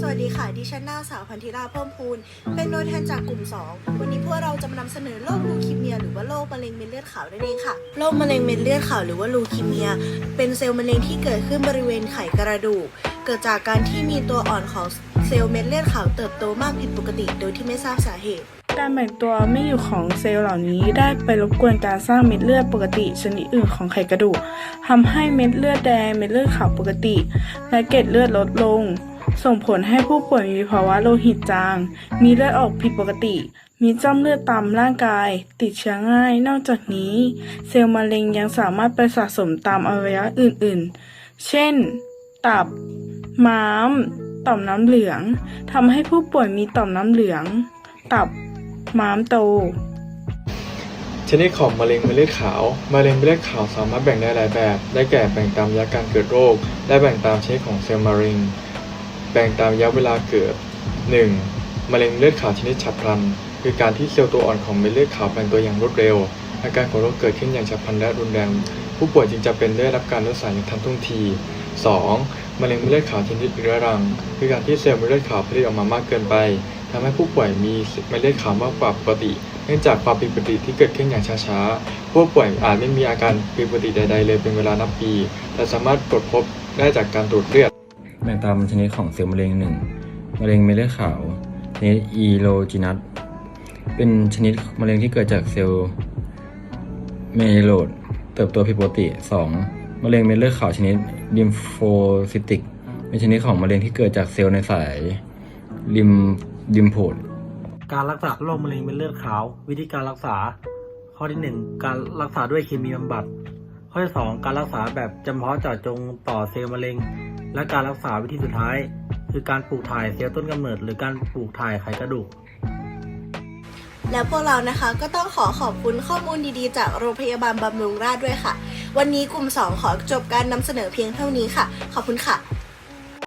สวัสดีค่ะ ดิฉันนางสาวพันธิราเพิ่มพูน เป็นตัวแทนจากกลุ่ม 2 วันนี้พวกเราจะมานำเสนอโรคลูคีเมีย หรือว่าโรคมะเร็งเม็ดเลือดขาวนั่นเองค่ะ โรคมะเร็งเม็ดเลือดขาวหรือว่าลูคีเมีย เป็นเซลล์มะเร็งที่เกิดขึ้นบริเวณไขกระดูก เกิดจากการที่มีตัวอ่อนของเซลล์เม็ดเลือดขาวเติบโตมากผิดปกติ โดยที่ไม่ทราบสาเหตุ การแบ่งตัวไม่อยู่ของเซลล์เหล่านี้ได้ไปรบกวนการสร้างเม็ดเลือดปกติชนิดอื่นของไขกระดูกทำให้เม็ดเลือดแดง เม็ดเลือดขาวปกติ และเกล็ดเลือดลดลง ส่งผลให้ผู้ป่วยมีภาวะโลหิตจาง มีเลือดออกผิดปกติ มีจ้ำเลือดตามร่างกาย ติดเชื้อง่าย นอกจากนี้ เซลล์มะเร็งยังสามารถไปสะสมตามอวัยวะอื่นๆ เช่น ตับ ม้าม ต่อมน้ำเหลือง ทำให้ผู้ป่วยมีต่อมน้ำเหลือง ตับ ม้ามโต ชนิดของมะเร็งเม็ดเลือดขาว มะเร็งเม็ดเลือดขาวสามารถแบ่งได้หลายแบบ ได้แก่แบ่งตามระยะการเกิดโรค และแบ่งตามชนิดของเซลล์มะเร็ง แบ่งตามระยะเวลาเกิด 1. มะเร็งเลือดขาวชนิดฉับพลัน คือการที่เซลล์ตัวอ่อนของเม็ดเลือดขาวแบ่งตัวอย่างรวดเร็ว อาการของโรคเกิดขึ้นอย่างฉับพลันและรุนแรง ผู้ป่วยจึงจะเป็นได้รับการรักษาอย่างทันท่วงที 2. มะเร็งเม็ดเลือดขาวชนิดเรื้อรัง คือการที่เซลล์เม็ดเลือดขาวผลิตออกมามากเกินไปทำให้ผู้ป่วยมีเม็ดเลือดขาวมากกว่าปกติ เนื่องจากความผิดปกติที่เกิดขึ้นอย่างช้าๆ ผู้ป่วยอาจไม่มีอาการผิดปกติใด ๆ เลยเป็นเวลานับปี แต่สามารถตรวจพบได้จากการตรวจเลือด แบ่งตามชนิดของเซลล์มะเร็งหนึ่งมะเร็งเม็ดเลือดขาวชนิดอีโลจินัสเป็นชนิดมะเร็งที่เกิดจากเซลล์เมโลดเติบโตผิดปกติ 2. มะเร็งเม็ดเลือดขาวชนิดลิมโฟซิติกเป็นชนิดของมะเร็งที่เกิดจากเซลล์ในสายลิมลิมโพดการรักษาโรคมะเร็งเป็นเลือดขาว วิธีการรักษา ข้อที่ 1 การรักษาด้วยเคมีบำบัด ข้อที่2การรักษาแบบจำเพาะเจาะจงต่อเซลล์มะเร็ง และการรักษาวิธีสุดท้าย คือการปลูกถ่ายเซลล์ต้นกำเนิด หรือการปลูกถ่ายไขกระดูก แล้วพวกเรานะคะก็ต้องขอขอบคุณข้อมูลดีๆ จากโรงพยาบาลบำรุงราษฎร์ด้วยค่ะ วันนี้กลุ่ม 2 ขอจบการนำเสนอเพียงเท่านี้ค่ะ ขอบคุณค่ะ